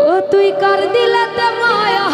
ও তুই কার দিলাতে মায়া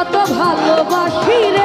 কত ভালোবাসি রে